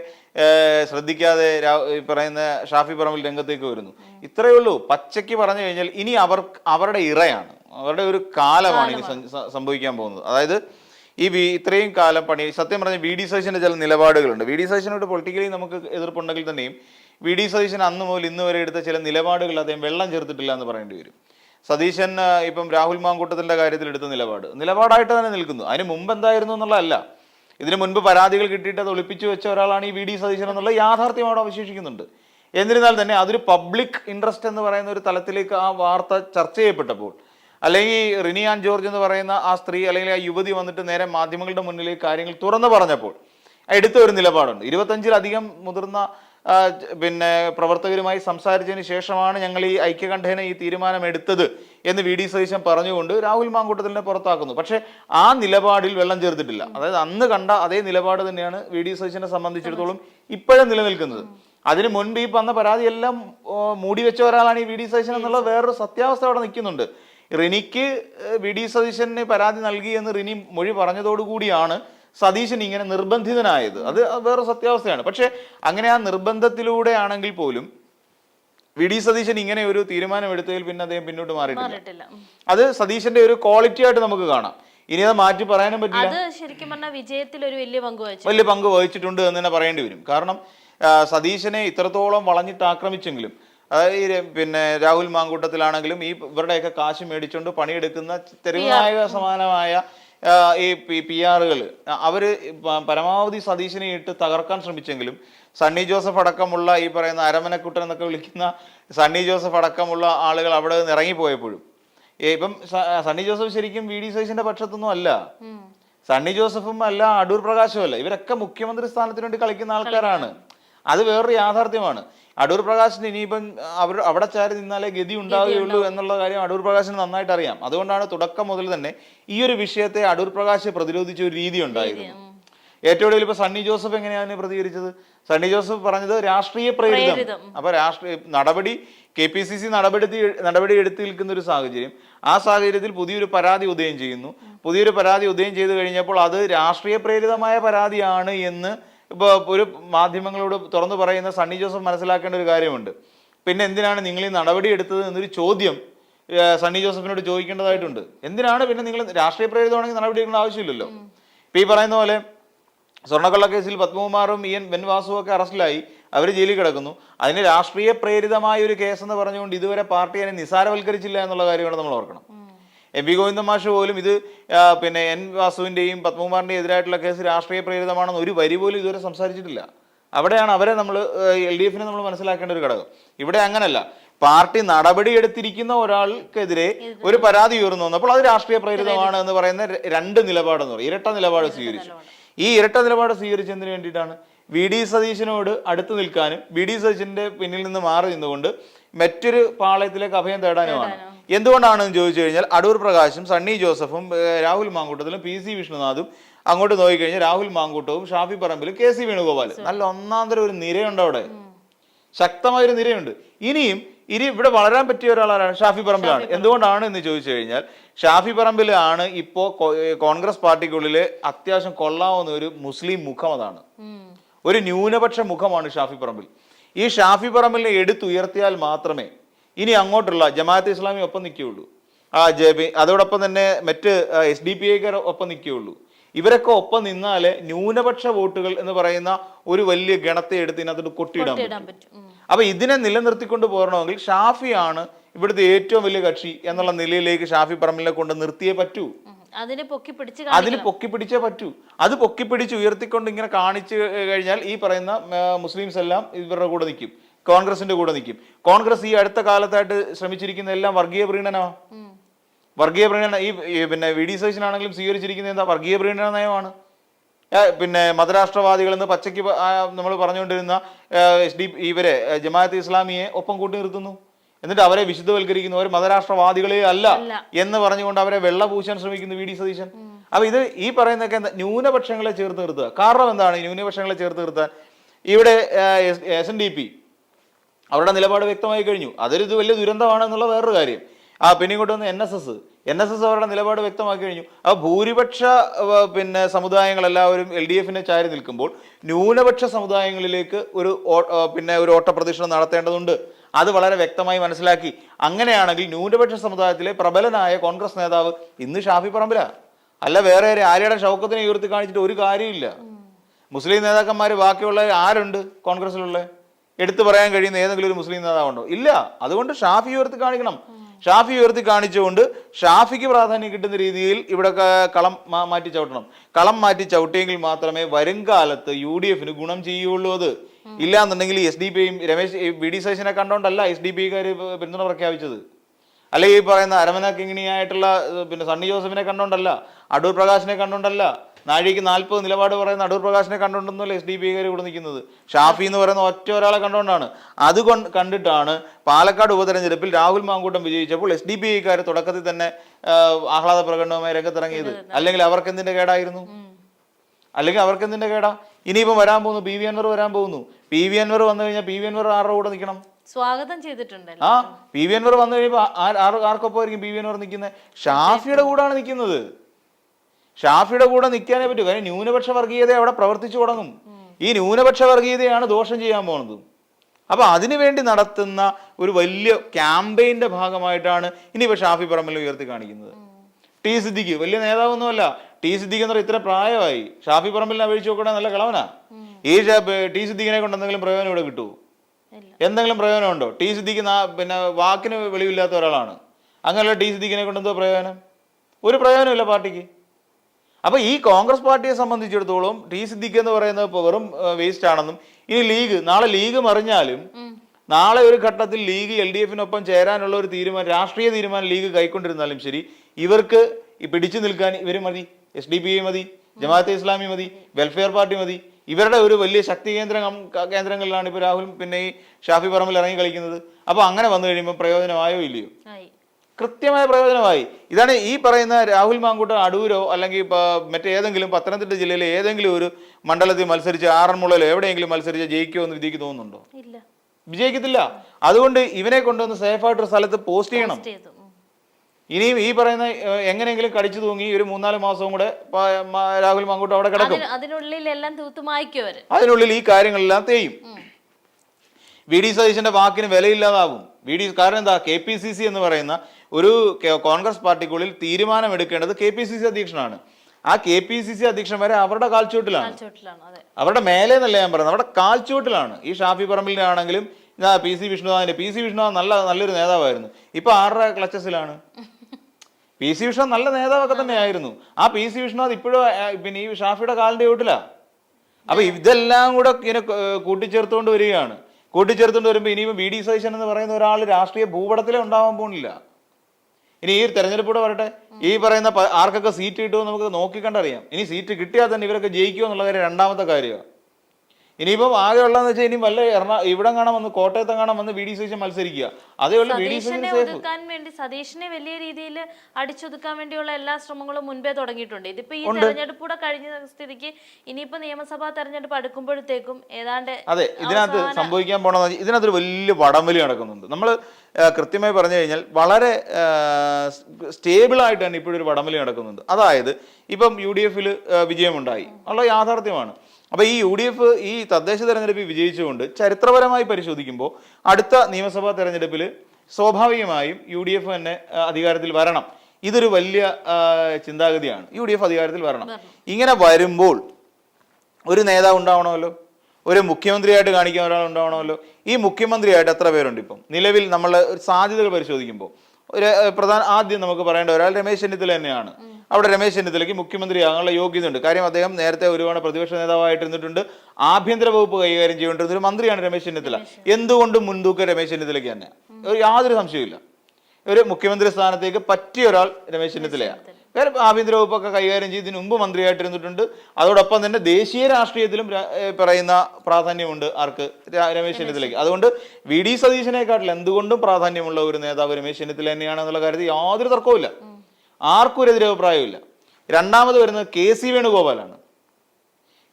ശ്രദ്ധിക്കാതെ ഈ പറയുന്ന ഷാഫി പറമ്പിൽ രംഗത്തേക്ക് വരുന്നു. ഇത്രയേ ഉള്ളൂ. പച്ചയ്ക്ക് പറഞ്ഞു കഴിഞ്ഞാൽ ഇനി അവർ അവരുടെ ഇറയാണ്. അവരുടെ ഒരു കാലമാണ് ഇനി സംഭവിക്കാൻ പോകുന്നത്. അതായത് ഈ വി ഇത്രയും കാലം പണി സത്യം പറഞ്ഞ വി ഡി സതീശന്റെ ചില നിലപാടുകളുണ്ട്. വി ഡി സതീശനോട് പൊളിറ്റിക്കലി നമുക്ക് എതിർപ്പുണ്ടെങ്കിൽ തന്നെയും വി ഡി സതീശൻ അന്ന് മുതൽ ഇന്ന് വരെ എടുത്ത ചില നിലപാടുകൾ അദ്ദേഹം വെള്ളം ചേർത്തിട്ടില്ല എന്ന് പറയേണ്ടി വരും. സതീശൻ ഇപ്പം രാഹുൽ മാങ്കൂട്ടത്തിന്റെ കാര്യത്തിൽ എടുത്ത നിലപാട്. നിലപാടായിട്ട് തന്നെ നിൽക്കുന്നു. അതിന് മുമ്പ് എന്തായിരുന്നു എന്നുള്ളതല്ല. ഇതിനു മുൻപ് പരാതികൾ കിട്ടിയിട്ട് അത് ഒളിപ്പിച്ചു വെച്ച ഒരാളാണ് ഈ വി ഡി സതീശൻ എന്നുള്ള യാഥാർത്ഥ്യം അവിടെ അവശേഷിക്കുന്നുണ്ട്. എന്നിരുന്നാൽ തന്നെ അതൊരു പബ്ലിക് ഇൻട്രസ്റ്റ് എന്ന് പറയുന്ന ഒരു തലത്തിലേക്ക് ആ വാർത്ത ചർച്ച ചെയ്യപ്പെട്ടപ്പോൾ അല്ലെങ്കിൽ റിനി ആൻ ജോർജ് എന്ന് പറയുന്ന ആ സ്ത്രീ അല്ലെങ്കിൽ ആ യുവതി വന്നിട്ട് നേരെ മാധ്യമങ്ങളുടെ മുന്നിലേക്ക് കാര്യങ്ങൾ തുറന്നു പറഞ്ഞപ്പോൾ എടുത്ത ഒരു നിലപാടുണ്ട്. ഇരുപത്തഞ്ചിലധികം മുതിർന്ന പിന്നെ പ്രവർത്തകരുമായി സംസാരിച്ചതിന് ശേഷമാണ് ഞങ്ങൾ ഈ ഐക്യകണ്ഠേന ഈ തീരുമാനം എടുത്തത് എന്ന് വി ഡി സതീശൻ പറഞ്ഞുകൊണ്ട് രാഹുൽ മാങ്കൂട്ടത്തിനെ പുറത്താക്കുന്നു. പക്ഷേ ആ നിലപാടിൽ വെള്ളം ചേർത്തിട്ടില്ല. അതായത് അന്ന് കണ്ട അതേ നിലപാട് തന്നെയാണ് വി ഡി സതീശനെ സംബന്ധിച്ചിടത്തോളം ഇപ്പോഴും നിലനിൽക്കുന്നത്. അതിന് മുൻപ് ഈ വന്ന പരാതിയെല്ലാം മൂടി വെച്ച ഒരാളാണ് ഈ വി ഡി സതീശൻ എന്നുള്ള വേറൊരു സത്യാവസ്ഥ അവിടെ നിൽക്കുന്നുണ്ട്. റിനിക്ക് വി ഡി സതീശന് പരാതി നൽകി എന്ന് റിനി മൊഴി പറഞ്ഞതോടുകൂടിയാണ് സതീശൻ ഇങ്ങനെ നിർബന്ധിതനായത്. അത് വേറെ സത്യാവസ്ഥയാണ്. പക്ഷേ അങ്ങനെ ആ നിർബന്ധത്തിലൂടെ ആണെങ്കിൽ പോലും വി ഡി സതീശൻ ഇങ്ങനെ ഒരു തീരുമാനം എടുത്തതിൽ പിന്നെ അദ്ദേഹം പിന്നോട്ട് മാറിയിട്ടില്ല. അത് സതീശന്റെ ഒരു ക്വാളിറ്റി ആയിട്ട് നമുക്ക് കാണാം. ഇനി അത് മാറ്റി പറയാനും പറ്റില്ല. അത് ശരിക്കും പറഞ്ഞാൽ വിജയത്തിൽ ഒരു വലിയ പങ്ക് വഹിച്ചു വലിയ പങ്ക് വഹിച്ചിട്ടുണ്ട് എന്ന് തന്നെ പറയേണ്ടി വരും. കാരണം സതീശനെ ഇത്രത്തോളം വളഞ്ഞിട്ട് ആക്രമിച്ചെങ്കിലും ഈ പിന്നെ രാഹുൽ മാങ്കൂട്ടത്തിലാണെങ്കിലും ഈ ഇവരുടെയൊക്കെ കാശ് മേടിച്ചുകൊണ്ട് പണിയെടുക്കുന്ന തെരുവ് നായക സമാനമായ ഈ പി ആറുകൾ അവർ പരമാവധി സതീശനെ ഇട്ട് തകർക്കാൻ ശ്രമിച്ചെങ്കിലും സണ്ണി ജോസഫ് അടക്കമുള്ള ഈ പറയുന്ന അരമനക്കുട്ടൻ എന്നൊക്കെ വിളിക്കുന്ന സണ്ണി ജോസഫ് അടക്കമുള്ള ആളുകൾ അവിടെ നിന്ന് ഇറങ്ങിപ്പോയപ്പോഴും. ഇപ്പം സണ്ണി ജോസഫ് ശരിക്കും വി ഡി സതീശന്റെ പക്ഷത്തൊന്നും അല്ല. സണ്ണി ജോസഫും അല്ല അടൂർ പ്രകാശും അല്ല. ഇവരൊക്കെ മുഖ്യമന്ത്രി സ്ഥാനത്തിന് വേണ്ടി കളിക്കുന്ന ആൾക്കാരാണ്. അത് വേറൊരു യാഥാർത്ഥ്യമാണ്. അടൂർ പ്രകാശിന് ഇനിയിപ്പം അവർ അവിടെ ചാരി നിന്നാലേ ഗതി ഉണ്ടാവുകയുള്ളൂ എന്നുള്ള കാര്യം അടൂർ പ്രകാശിന് നന്നായിട്ട് അറിയാം. അതുകൊണ്ടാണ് തുടക്കം മുതൽ തന്നെ ഈ ഒരു വിഷയത്തെ അടൂർ പ്രകാശ് പ്രതിരോധിച്ച ഒരു രീതി ഉണ്ടായിരുന്നു ഏറ്റവും കൂടുതൽ ഇപ്പൊ സണ്ണി ജോസഫ് എങ്ങനെയാണ് പ്രതികരിച്ചത്? സണ്ണി ജോസഫ് പറഞ്ഞത് രാഷ്ട്രീയ പ്രേരിതം. അപ്പൊ രാഷ്ട്രീയ നടപടി കെ പി സി സി നടപടി നടപടി എടുത്തു നിൽക്കുന്ന ഒരു സാഹചര്യം. ആ സാഹചര്യത്തിൽ പുതിയൊരു പരാതി ഉദയം ചെയ്യുന്നു. പുതിയൊരു പരാതി ഉദയം ചെയ്തു കഴിഞ്ഞപ്പോൾ അത് രാഷ്ട്രീയ പ്രേരിതമായ പരാതിയാണ് എന്ന് ഇപ്പോൾ ഒരു മാധ്യമങ്ങളോട് തുറന്നു പറയുന്ന സണ്ണി ജോസഫ് മനസ്സിലാക്കേണ്ട ഒരു കാര്യമുണ്ട്. പിന്നെ എന്തിനാണ് നിങ്ങൾ ഈ നടപടി എടുത്തത് എന്നൊരു ചോദ്യം സണ്ണി ജോസഫിനോട് ചോദിക്കേണ്ടതായിട്ടുണ്ട്. എന്തിനാണ് പിന്നെ നിങ്ങൾ രാഷ്ട്രീയ പ്രേരിതമാണെങ്കിൽ നടപടി എടുക്കേണ്ട ആവശ്യമില്ലല്ലോ. ഇപ്പം ഈ പറയുന്ന പോലെ സ്വർണക്കള്ള കേസിൽ പത്മകുമാറും ഇ എൻ ബെൻവാസുവും ഒക്കെ അറസ്റ്റിലായി. അവർ ജയിലിൽ കിടക്കുന്നു. അതിന് രാഷ്ട്രീയ പ്രേരിതമായ ഒരു കേസെന്ന് എന്ന് പറഞ്ഞുകൊണ്ട് ഇതുവരെ പാർട്ടി അതിനെ നിസാരവൽക്കരിച്ചില്ല എന്നുള്ള കാര്യമാണ് നമ്മൾ ഓർക്കണം. എം വി ഗോവിന്ദൻ മാഷ് പോലും ഇത് പിന്നെ എൻ വാസുവിന്റെയും പത്മകുമാറിന്റെയും എതിരായിട്ടുള്ള കേസ് രാഷ്ട്രീയ പ്രേരിതമാണെന്ന് ഒരു വരി പോലും ഇതുവരെ സംസാരിച്ചിട്ടില്ല. അവിടെയാണ് അവരെ നമ്മൾ എൽ ഡി എഫിനെ നമ്മൾ മനസ്സിലാക്കേണ്ട ഒരു ഘടകം. ഇവിടെ അങ്ങനല്ല. പാർട്ടി നടപടി എടുത്തിരിക്കുന്ന ഒരാൾക്കെതിരെ ഒരു പരാതി ഉയർന്നു വന്നപ്പോൾ അത് രാഷ്ട്രീയ പ്രേരിതമാണ് എന്ന് പറയുന്ന രണ്ട് നിലപാടെന്ന് പറയും. ഇരട്ട നിലപാട് സ്വീകരിച്ചു. ഈ ഇരട്ട നിലപാട് സ്വീകരിച്ചതിന് വേണ്ടിയിട്ടാണ് വി ഡി സതീശനോട് അടുത്ത് നിൽക്കാനും വി ഡി സതീശന്റെ പിന്നിൽ നിന്ന് മാറി നിന്നുകൊണ്ട് മറ്റൊരു പാളയത്തിലേക്ക് അഭയം തേടാനുമാണ് എന്തുകൊണ്ടാണെന്ന് ചോദിച്ചു കഴിഞ്ഞാൽ അടൂർ പ്രകാശും സണ്ണി ജോസഫും രാഹുൽ മാങ്കൂട്ടത്തിലും പി സി വിഷ്ണുനാഥും അങ്ങോട്ട് നോക്കിക്കഴിഞ്ഞാൽ രാഹുൽ മാങ്കൂട്ടവും ഷാഫി പറമ്പിലും കെ സി വേണുഗോപാൽ നല്ല ഒന്നാം തരം ഒരു നിരയുണ്ട് അവിടെ. ശക്തമായൊരു നിരയുണ്ട്. ഇനിയും ഇനി ഇവിടെ വളരാൻ പറ്റിയ ഒരാളാണ് ഷാഫി പറമ്പിലാണ്. എന്തുകൊണ്ടാണ് എന്ന് ചോദിച്ചു കഴിഞ്ഞാൽ ഷാഫി പറമ്പിലാണ് ഇപ്പോ കോൺഗ്രസ് പാർട്ടിക്കുള്ളിൽ അത്യാവശ്യം കൊള്ളാവുന്ന ഒരു മുസ്ലിം മുഖം അതാണ്. ഒരു ന്യൂനപക്ഷ മുഖമാണ് ഷാഫി പറമ്പിൽ. ഈ ഷാഫി പറമ്പലിനെ എടുത്തുയർത്തിയാൽ മാത്രമേ ഇനി അങ്ങോട്ടുള്ള ജമാഅത്ത് ഇസ്ലാമി ഒപ്പം നിൽക്കുകയുള്ളൂ. ആ ജെ പി അതോടൊപ്പം തന്നെ മറ്റ് എസ് ഡി പി ഐക്കാർ ഒപ്പം നിൽക്കുകയുള്ളൂ. ഇവരൊക്കെ ഒപ്പം നിന്നാലേ ന്യൂനപക്ഷ വോട്ടുകൾ എന്ന് പറയുന്ന ഒരു വലിയ ഗണത്തെ എടുത്ത് ഇതിനകത്തോട്ട് കൊട്ടിയിടാൻ പറ്റും. അപ്പൊ ഇതിനെ നിലനിർത്തിക്കൊണ്ട് പോരണമെങ്കിൽ ഷാഫിയാണ് ഇവിടുത്തെ ഏറ്റവും വലിയ കക്ഷി എന്നുള്ള നിലയിലേക്ക് ഷാഫി പറമ്പിലിനെ കൊണ്ട് നിർത്തിയേ പറ്റൂ. അതിനെ പൊക്കി പിടിച്ച് അതിന് പൊക്കി പിടിച്ചേ പറ്റൂ. അത് പൊക്കി പിടിച്ച് ഉയർത്തിക്കൊണ്ട് ഇങ്ങനെ കാണിച്ചു കഴിഞ്ഞാൽ ഈ പറയുന്ന മുസ്ലിംസ് എല്ലാം ഇവരുടെ കൂടെ നിൽക്കും. കോൺഗ്രസിന്റെ കൂടെ നിൽക്കും. കോൺഗ്രസ് ഈ അടുത്ത കാലത്തായിട്ട് ശ്രമിച്ചിരിക്കുന്ന എല്ലാം വർഗീയ പ്രീണനോ വർഗീയ പ്രീണന ഈ പിന്നെ വി ഡി സതീശനാണെങ്കിലും സ്വീകരിച്ചിരിക്കുന്ന എന്താ വർഗീയ പ്രീണന നയമാണ്. പിന്നെ മതരാഷ്ട്രവാദികൾ എന്ന് പച്ചയ്ക്ക് നമ്മൾ പറഞ്ഞുകൊണ്ടിരുന്ന എസ് ഡി ഇവരെ ജമാഅത്ത് ഇസ്ലാമിയെ ഒപ്പം കൂട്ടി നിർത്തുന്നു. എന്നിട്ട് അവരെ വിശുദ്ധവൽക്കരിക്കുന്നു അവർ മതരാഷ്ട്രവാദികളെ അല്ല. എന്ന് പറഞ്ഞുകൊണ്ട് അവരെ വെള്ള പൂശാൻ ശ്രമിക്കുന്നു വി ഡി സതീശൻ. അപ്പൊ ഇത് ഈ പറയുന്നൊക്കെ ന്യൂനപക്ഷങ്ങളെ ചേർത്ത് നിർത്തുക. കാരണം എന്താണ് ന്യൂനപക്ഷങ്ങളെ ചേർത്ത് നിർത്താൻ? ഇവിടെ എസ് എൻ ഡി പി അവരുടെ നിലപാട് വ്യക്തമായി കഴിഞ്ഞു. അതൊരു ഇത് വലിയ ദുരന്തമാണ് എന്നുള്ള വേറൊരു കാര്യം. ആ പിന്നെ ഇങ്ങോട്ട് വന്ന് N S S. N S S അവരുടെ നിലപാട് വ്യക്തമാക്കി കഴിഞ്ഞു. ആ ഭൂരിപക്ഷ പിന്നെ സമുദായങ്ങളെല്ലാവരും എൽ ഡി എഫിനെ ചാരി നിൽക്കുമ്പോൾ ന്യൂനപക്ഷ സമുദായങ്ങളിലേക്ക് ഒരു പിന്നെ ഒരു ഓട്ടപ്രദക്ഷിണം നടത്തേണ്ടതുണ്ട്. അത് വളരെ വ്യക്തമായി മനസ്സിലാക്കി. അങ്ങനെയാണെങ്കിൽ ന്യൂനപക്ഷ സമുദായത്തിലെ പ്രബലനായ കോൺഗ്രസ് നേതാവ് ഇന്ന് ഷാഫി പറമ്പില. അല്ല വേറെ ആരെ- ആര്യയുടെ ഷൗക്കത്തിനെ ഉയർത്തി കാണിച്ചിട്ട് ഒരു കാര്യമില്ല. മുസ്ലിം നേതാക്കന്മാർ ബാക്കിയുള്ള ആരുണ്ട് കോൺഗ്രസിലുള്ള എടുത്തു പറയാൻ കഴിയുന്ന ഏതെങ്കിലും ഒരു മുസ്ലിം നേതാവുണ്ടോ? ഇല്ല. അതുകൊണ്ട് ഷാഫി ഉയർത്തി കാണിക്കണം. ഷാഫി ഉയർത്തി കാണിച്ചുകൊണ്ട് ഷാഫിക്ക് പ്രാധാന്യം കിട്ടുന്ന രീതിയിൽ ഇവിടെ കളം മാറ്റി ചവിട്ടണം. കളം മാറ്റി ചവിട്ടിയെങ്കിൽ മാത്രമേ വരും കാലത്ത് യു ഡി എഫിന് ഗുണം ചെയ്യുള്ളൂ അത്. ഇല്ലാന്നുണ്ടെങ്കിൽ എസ് ഡി പിയും രമേശ് വി ഡി സതീശനെ കണ്ടോണ്ടല്ല എസ് ഡി പിക്കാർ പിന്തുണ പ്രഖ്യാപിച്ചത്. അല്ലെങ്കിൽ ഈ പറയുന്ന അരമന കിങ്ങിണിയായിട്ടുള്ള പിന്നെ സണ്ണി ജോസഫിനെ കണ്ടോണ്ടല്ല അടൂർ പ്രകാശിനെ കണ്ടോണ്ടല്ല നാഴിക്ക് നാൽപ്പത് നിലപാട് പറയുന്ന അടൂർ പ്രകാശിനെ കണ്ടോണ്ടെന്നല്ല എസ് ഡി പി ഇവിടെ നിൽക്കുന്നത്. ഷാഫി എന്ന് പറയുന്ന ഒറ്റ ഒരാളെ കണ്ടുകൊണ്ടാണ് അത് കൊണ്ട് കണ്ടിട്ടാണ് പാലക്കാട് ഉപതെരഞ്ഞെടുപ്പിൽ രാഹുൽ മാങ്കൂട്ടം വിജയിച്ചപ്പോൾ എസ് ഡി പി ഐക്കാർ തുടക്കത്തിൽ തന്നെ ആഹ്ലാദ പ്രകടനവുമായി രംഗത്തിറങ്ങിയത്. അല്ലെങ്കിൽ അവർക്ക് എന്തിന്റെ കേടായിരുന്നു അല്ലെങ്കിൽ അവർക്ക് എന്തിന്റെ കേടാ? ഇനിയിപ്പം വരാൻ പോകുന്നു പി വി അൻവർ വരാൻ പോകുന്നു. പി വി അൻവർ വന്നു കഴിഞ്ഞാൽ പി വി അൻവർ ആരുടെ കൂടെ നിൽക്കണം? സ്വാഗതം ചെയ്തിട്ടുണ്ട് ആ പി വി അൻവർ വന്നു കഴിയുമ്പോൾ ആർ- ആർ- ആർക്കൊപ്പം ആയിരിക്കും പി വി അൻവർ നിൽക്കുന്നത്? ഷാഫിയുടെ കൂടാണ് നിൽക്കുന്നത്. ഷാഫിയുടെ കൂടെ നിൽക്കാനേ പറ്റൂ. കാര്യം ന്യൂനപക്ഷ വർഗീയത അവിടെ പ്രവർത്തിച്ചു തുടങ്ങും. ഈ ന്യൂനപക്ഷ വർഗീയതയാണ് ദോഷം ചെയ്യാൻ പോകുന്നത് അപ്പൊ അതിനുവേണ്ടി നടത്തുന്ന ഒരു വലിയ ക്യാമ്പയിന്റെ ഭാഗമായിട്ടാണ് ഇനിയിപ്പോ ഷാഫി പറമ്പിൽ ഉയർത്തി കാണിക്കുന്നത്. ടി സിദ്ദിഖ്. വലിയ നേതാവൊന്നുമല്ല. ടി സിദ്ദിഖ് എന്ന് പറയുന്നത് ഇത്ര പ്രായമായി. ഷാഫി പറമ്പിലിനെ അപേക്ഷിച്ച് നോക്കണേ നല്ല കളവനാ. ഈ ടി സിദ്ദിഖിനെ കൊണ്ട് എന്തെങ്കിലും പ്രയോജനം ഇവിടെ കിട്ടുമോ എന്തെങ്കിലും പ്രയോജനം ഉണ്ടോ ടി സിദ്ദിഖ് പിന്നെ വാക്കിന് വെളിവില്ലാത്ത ഒരാളാണ്. അങ്ങനെയുള്ള ടി സിദ്ദിഖിനെ കൊണ്ട് എന്തോ പ്രയോജനം? ഒരു പ്രയോജനമില്ല പാർട്ടിക്ക്. അപ്പൊ ഈ കോൺഗ്രസ് പാർട്ടിയെ സംബന്ധിച്ചിടത്തോളം ടി സിദ്ദിഖ് എന്ന് പറയുന്നത് ഇപ്പൊ വെറും വേസ്റ്റ് ആണെന്നും ഇനി ലീഗ് നാളെ ലീഗ് മറിഞ്ഞാലും നാളെ ഒരു ഘട്ടത്തിൽ ലീഗ് എൽ ഡി എഫിനൊപ്പം ചേരാനുള്ള ഒരു തീരുമാനം രാഷ്ട്രീയ തീരുമാനം ലീഗ് കൈക്കൊണ്ടിരുന്നാലും ശരി ഇവർക്ക് ഈ പിടിച്ചു നിൽക്കാൻ ഇവർ മതി എസ് ഡി പി ഐ മതി ജമാഅത്തെ ഇസ്ലാമി മതി വെൽഫെയർ പാർട്ടി മതി. ഇവരുടെ ഒരു വലിയ ശക്തി കേന്ദ്രം കേന്ദ്രങ്ങളിലാണ് ഇപ്പോൾ രാഹുൽ പിന്നെ ഈ ഷാഫി പറമ്പിൽ ഇറങ്ങി കളിക്കുന്നത്. അപ്പോൾ അങ്ങനെ വന്നു കഴിയുമ്പോൾ പ്രയോജനമായോ ഇല്ലയോ? കൃത്യമായ പ്രയോജനമായി. ഇതാണ് ഈ പറയുന്ന രാഹുൽ മാങ്കൂട്ടം അടൂരോ അല്ലെങ്കിൽ മറ്റേതെങ്കിലും പത്തനംതിട്ട ജില്ലയിലെ ഏതെങ്കിലും ഒരു മണ്ഡലത്തിൽ മത്സരിച്ച് ആറന്മുളയിലോ എവിടെയെങ്കിലും മത്സരിച്ച് ജയിക്കുമോ എന്ന് വിധിക്ക് തോന്നുന്നുണ്ടോ? വിജയിക്കത്തില്ല. അതുകൊണ്ട് ഇവനെ കൊണ്ടുവന്ന് സേഫായിട്ടൊരു സ്ഥലത്ത് പോസ്റ്റ് ചെയ്യണം. ഇനിയും ഈ പറയുന്ന എങ്ങനെയെങ്കിലും കടിച്ചു തൂങ്ങി ഒരു മൂന്നാൽ മാസവും കൂടെ രാഹുൽ മങ്കൂട്ട് അവിടെ കിടക്കും. അതിന് അതിനുള്ളിൽ എല്ലാം അതിനുള്ളിൽ ഈ കാര്യങ്ങളെല്ലാം തേയും. വി ഡി സതീശന്റെ വാക്കിന് വിലയില്ലാതാവും. വി ഡി കാരണം എന്താ? കെ പി സി സി എന്ന് പറയുന്ന ഒരു കോൺഗ്രസ് പാർട്ടിക്കുള്ളിൽ തീരുമാനമെടുക്കേണ്ടത് കെ പി സി സി അധ്യക്ഷനാണ്. ആ കെ പി സി സി അധ്യക്ഷൻ വരെ അവരുടെ കാൽച്ചുവട്ടിലാണ്. അവരുടെ മേലെ എന്നല്ല ഞാൻ പറയുന്നത്. അവരുടെ കാൽച്ചുവട്ടിലാണ്. ഈ ഷാഫി പറമ്പിലിന്റെ ആണെങ്കിലും പി സി വിഷ്ണുനാഥിന്റെ പി സി വിഷ്ണുനാഥ് നല്ല നല്ലൊരു നേതാവായിരുന്നു. ഇപ്പൊ ആരുടെ ക്ലച്ചസിലാണ് പി സി വിഷ്ണു നല്ല നേതാവൊക്കെ തന്നെയായിരുന്നു. ആ പി സി വിഷ്ണുനാഥ് ഇപ്പോഴും പിന്നെ ഈ ഷാഫിയുടെ കാലിന്റെ വീട്ടിലാ അപ്പൊ ഇതെല്ലാം കൂടെ ഇങ്ങനെ കൂട്ടിച്ചേർത്തുകൊണ്ട് വരികയാണ്. കൂട്ടിച്ചേർത്തുകൊണ്ട് വരുമ്പോൾ ഇനിയും വി ഡി സതീശൻ എന്ന് പറയുന്ന ഒരാൾ രാഷ്ട്രീയ ഭൂപടത്തിലേ ഉണ്ടാവാൻ പോകുന്നില്ല ഇനി ഈ തെരഞ്ഞെടുപ്പൂടെ വരട്ടെ. ഈ പറയുന്ന ആർക്കൊക്കെ സീറ്റ് കിട്ടുമോ നമുക്ക് നോക്കി കണ്ടറിയാം ഇനി സീറ്റ് കിട്ടിയാൽ തന്നെ ഇവരൊക്കെ ജയിക്കുമോ എന്നുള്ള കാര്യം രണ്ടാമത്തെ കാര്യമാണ് ഇനിയിപ്പം ആകെ ഉള്ളതെന്ന് വെച്ചാൽ ഇനി വല്ല എറണാ ഇവിടെ കാണാൻ വന്ന് കോട്ടയത്ത് കാണാൻ വന്ന് വി ഡി സതീശൻ മത്സരിക്കുക. അതേ ഉള്ളൂ വി ഡി ഒതുക്കാൻ വേണ്ടി സതീഷിനെ വലിയ രീതിയിൽ അടിച്ചൊതുക്കാൻ വേണ്ടിയുള്ള എല്ലാ ശ്രമങ്ങളും മുൻപേ തുടങ്ങിയിട്ടുണ്ട്. ഇതിപ്പോ ഈ തെരഞ്ഞെടുപ്പ് കൂടെ കഴിഞ്ഞ സ്ഥിതിക്ക് ഇനിയിപ്പോ നിയമസഭാ തെരഞ്ഞെടുപ്പ് അടുക്കുമ്പോഴത്തേക്കും ഏതാണ്ട് അതെ ഇതിനകത്ത് സംഭവിക്കാൻ പോണെന്ന് ഇതിനകത്തൊരു വലിയ വടംവലി നടക്കുന്നുണ്ട്. നമ്മൾ കൃത്യമായി പറഞ്ഞു കഴിഞ്ഞാൽ വളരെ സ്റ്റേബിൾ ആയിട്ടാണ് തന്നെ ഇപ്പോഴൊരു വടംവലി നടക്കുന്നുണ്ട്. അതായത് ഇപ്പം യു ഡി എഫിൽ വിജയമുണ്ടായി. ഉള്ള യാഥാർത്ഥ്യമാണ്. അപ്പൊ ഈ യു ഡി എഫ് ഈ തദ്ദേശ തെരഞ്ഞെടുപ്പിൽ വിജയിച്ചുകൊണ്ട് ചരിത്രപരമായി പരിശോധിക്കുമ്പോൾ അടുത്ത നിയമസഭാ തെരഞ്ഞെടുപ്പിൽ സ്വാഭാവികമായും യു ഡി എഫ് തന്നെ അധികാരത്തിൽ വരണം. ഇതൊരു വലിയ ചിന്താഗതിയാണ്. യു ഡി എഫ് അധികാരത്തിൽ വരണം. ഇങ്ങനെ വരുമ്പോൾ ഒരു നേതാവ് ഉണ്ടാവണമല്ലോ? ഒരു മുഖ്യമന്ത്രിയായിട്ട് കാണിക്കാൻ ഒരാൾ ഉണ്ടാവണമല്ലോ? ഈ മുഖ്യമന്ത്രിയായിട്ട് എത്ര പേരുണ്ട് ഇപ്പം? നിലവിൽ നമ്മൾ സാധ്യതകൾ പരിശോധിക്കുമ്പോൾ ഒരു പ്രധാന ആദ്യം നമുക്ക് പറയേണ്ട ഒരാൾ രമേശ് ചെന്നിത്തല തന്നെയാണ്. അവിടെ രമേശ് ചെന്നിത്തലയ്ക്ക് മുഖ്യമന്ത്രിയാകാനുള്ള യോഗ്യതയുണ്ട്. കാര്യം അദ്ദേഹം നേരത്തെ ഒരുപാട് പ്രതിപക്ഷ നേതാവായിട്ടിരുന്നിട്ടുണ്ട് ആഭ്യന്തര വകുപ്പ് കൈകാര്യം ചെയ്യേണ്ടത് ഒരു മന്ത്രിയാണ് രമേശ് ചെന്നിത്തല. എന്തുകൊണ്ടും മുൻതൂക്കം രമേശ് ചെന്നിത്തലയ്ക്ക് തന്നെ? ഒരു യാതൊരു സംശയവുമില്ല. ഒരു മുഖ്യമന്ത്രി സ്ഥാനത്തേക്ക് പറ്റിയ ഒരാൾ രമേശ് ചെന്നിത്തലയാണ്. വേറെ ആഭ്യന്തര വകുപ്പൊക്കെ കൈകാര്യം ചെയ്ത് ഇതിനു മുമ്പ് മന്ത്രിയായിട്ടിരുന്നിട്ടുണ്ട് അതോടൊപ്പം തന്നെ ദേശീയ രാഷ്ട്രീയത്തിലും പറയുന്ന പ്രാധാന്യമുണ്ട് ആർക്ക്? രമേശ് ചെന്നിത്തലയ്ക്ക്. അതുകൊണ്ട് വി ഡി സതീശനെക്കാട്ടിൽ എന്തുകൊണ്ടും പ്രാധാന്യമുള്ള ഒരു നേതാവ് രമേശ് ചെന്നിത്തല തന്നെയാണ് എന്നുള്ള കാര്യത്തിൽ യാതൊരു തർക്കവുമില്ല. ആർക്കും ഒരു എതിരഭിപ്രായമില്ല രണ്ടാമത് വരുന്നത് കെ സി വേണുഗോപാലാണ്.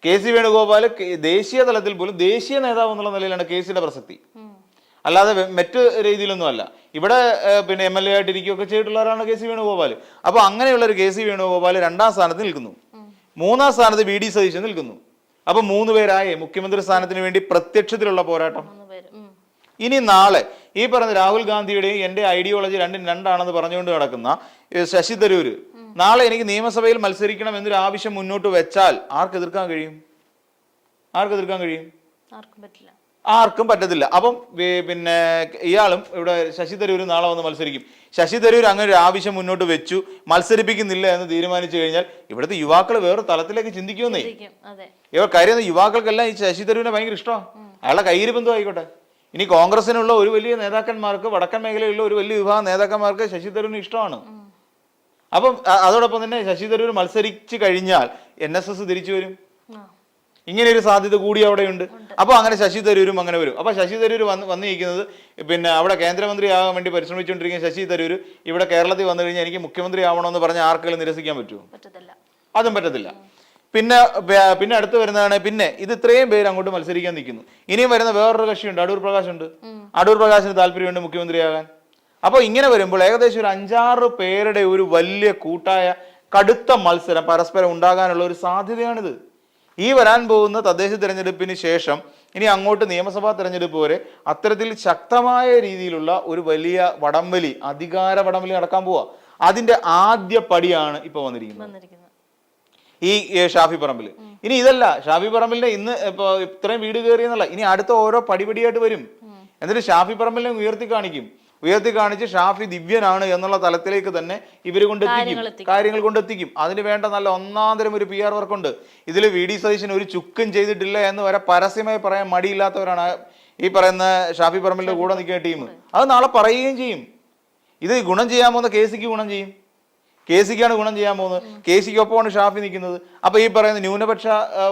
കെ സി വേണുഗോപാൽ ദേശീയ തലത്തിൽ പോലും ദേശീയ നേതാവ് എന്നുള്ള നിലയിലാണ് കെ സിയുടെ പ്രസക്തി. അല്ലാതെ മറ്റു രീതിയിലൊന്നും അല്ല. ഇവിടെ പിന്നെ എം എൽ എ ആയിട്ട് ഇരിക്കുകയൊക്കെ ചെയ്തിട്ടുള്ളവരാണ് കെ സി വേണുഗോപാൽ അപ്പോൾ അങ്ങനെയുള്ള ഒരു കെ സി വേണുഗോപാൽ രണ്ടാം സ്ഥാനത്ത് നിൽക്കുന്നു. മൂന്നാം സ്ഥാനത്ത് വി ഡി സതീശൻ നിൽക്കുന്നു. അപ്പൊ മൂന്ന് പേരായേ. മുഖ്യമന്ത്രി സ്ഥാനത്തിന് വേണ്ടി പ്രത്യക്ഷത്തിലുള്ള പോരാട്ടം. ഇനി നാളെ ഈ പറഞ്ഞ രാഹുൽ ഗാന്ധിയുടെയും എന്റെ ഐഡിയോളജി രണ്ടും രണ്ടാണെന്ന് പറഞ്ഞുകൊണ്ട് നടക്കുന്ന ശശി തരൂര്. നാളെ എനിക്ക് നിയമസഭയിൽ മത്സരിക്കണം എന്നൊരു ആവശ്യം മുന്നോട്ട് വെച്ചാൽ ആർക്ക് എതിർക്കാൻ കഴിയും? ആർക്ക് എതിർക്കാൻ കഴിയും? ആർക്കും പറ്റില്ല. ആർക്കും പറ്റത്തില്ല. അപ്പം പിന്നെ ഇയാളും ഇവിടെ ശശി തരൂർ നാളെ വന്ന് മത്സരിക്കും. ശശി തരൂർ അങ്ങനെ ഒരു ആവശ്യം മുന്നോട്ട് വെച്ചു മത്സരിപ്പിക്കുന്നില്ല എന്ന് തീരുമാനിച്ചു കഴിഞ്ഞാൽ ഇവിടുത്തെ യുവാക്കൾ വേറെ തലത്തിലേക്ക് ചിന്തിക്കുമെന്നേ. ഇവർ കാര്യം യുവാക്കൾക്കെല്ലാം ഈ ശശി തരൂരിനെ ഭയങ്കര ഇഷ്ടമാണ് അയാളുടെ കയ്യിരിപ്പ് എന്തോ ആയിക്കോട്ടെ. ഇനി കോൺഗ്രസിനുള്ള ഒരു വലിയ നേതാക്കന്മാർക്ക് വടക്കൻ മേഖലയിലുള്ള ഒരു വലിയ വിഭാഗം നേതാക്കന്മാർക്ക് ശശി തരൂരിന് ഇഷ്ടമാണ്. അപ്പം അതോടൊപ്പം തന്നെ ശശി തരൂർ മത്സരിച്ചു കഴിഞ്ഞാൽ എൻ എസ് എസ് തിരിച്ചു വരും. ഇങ്ങനെ ഒരു സാധ്യത കൂടി അവിടെയുണ്ട്. അപ്പോൾ അങ്ങനെ ശശി തരൂരും അങ്ങനെ വരും. അപ്പോൾ ശശി തരൂർ വന്ന് വന്നിരിക്കുന്നത് പിന്നെ അവിടെ കേന്ദ്രമന്ത്രിയാകാൻ വേണ്ടി പരിശ്രമിച്ചുകൊണ്ടിരിക്കുന്ന ശശി തരൂർ ഇവിടെ കേരളത്തിൽ വന്നു കഴിഞ്ഞാൽ എനിക്ക് മുഖ്യമന്ത്രി ആവണമെന്ന് പറഞ്ഞ ആർക്കെങ്കിലും നിരസിക്കാൻ പറ്റുമോ? പറ്റത്തില്ല. അതും പറ്റത്തില്ല. പിന്നെ പിന്നെ അടുത്ത് വരുന്നതാണ് പിന്നെ ഇത് ഇത്രയും പേര് അങ്ങോട്ട് മത്സരിക്കാൻ നിൽക്കുന്നു. ഇനിയും വരുന്ന വേറൊരു കക്ഷിയുണ്ട് അടൂർ പ്രകാശ് ഉണ്ട് അടൂർ പ്രകാശിന് താല്പര്യമുണ്ട് മുഖ്യമന്ത്രിയാകാൻ. അപ്പോൾ ഇങ്ങനെ വരുമ്പോൾ ഏകദേശം ഒരു അഞ്ചാറ് പേരുടെ ഒരു വലിയ കൂട്ടായ കടുത്ത മത്സരം പരസ്പരം ഉണ്ടാകാനുള്ള ഒരു സാധ്യതയാണിത്. ഈ വരാൻ പോകുന്ന തദ്ദേശ തിരഞ്ഞെടുപ്പിന് ശേഷം ഇനി അങ്ങോട്ട് നിയമസഭാ തിരഞ്ഞെടുപ്പ് വരെ അത്തരത്തിൽ ശക്തമായ രീതിയിലുള്ള ഒരു വലിയ വടംവലി അധികാര വടംവലി നടക്കാൻ പോവാ. അതിന്റെ ആദ്യ പടിയാണ് ഇപ്പൊ വന്നിരിക്കുന്നത്. വന്നിരിക്കുന്നത്. ഈ ഷാഫി പറമ്പിൽ ഇനി ഇതല്ല ഷാഫി പറമ്പിലിന്റെ ഇന്ന് ഇപ്പൊ ഇത്രയും വീട് കയറി എന്നല്ല ഇനി അടുത്ത ഓരോ പടിപടിയായിട്ട് വരും. എന്നിട്ട് ഷാഫി പറമ്പിലിനെ ഉയർത്തി കാണിക്കും. ഉയർത്തി കാണിച്ച് ഷാഫി ദിവ്യനാണ് എന്നുള്ള തലത്തിലേക്ക് തന്നെ ഇവർ കൊണ്ടെത്തിക്കും. കാര്യങ്ങൾ കൊണ്ടെത്തിക്കും അതിന് വേണ്ട നല്ല ഒന്നാന്തരം ഒരു പി ആർ വർക്കുണ്ട് ഇതിൽ വി ഡി സതീശൻ ഒരു ചുക്കും ചെയ്തിട്ടില്ല എന്ന് വരെ പരസ്യമായി പറയാൻ മടിയില്ലാത്തവരാണ് ഈ പറയുന്ന ഷാഫി പറമ്പിലിന്റെ കൂടെ നിൽക്കുന്ന ടീം. അത് നാളെ പറയുകയും ചെയ്യും. ഇത് ഗുണം ചെയ്യാൻ പോകുന്ന കേസിക്ക് ഗുണം ചെയ്യും. കെ സിക്കാണ് ഗുണം ചെയ്യാൻ പോകുന്നത്. കെ സിക്ക് ഒപ്പമാണ് ഷാഫി നിൽക്കുന്നത്. അപ്പൊ ഈ പറയുന്ന ന്യൂനപക്ഷ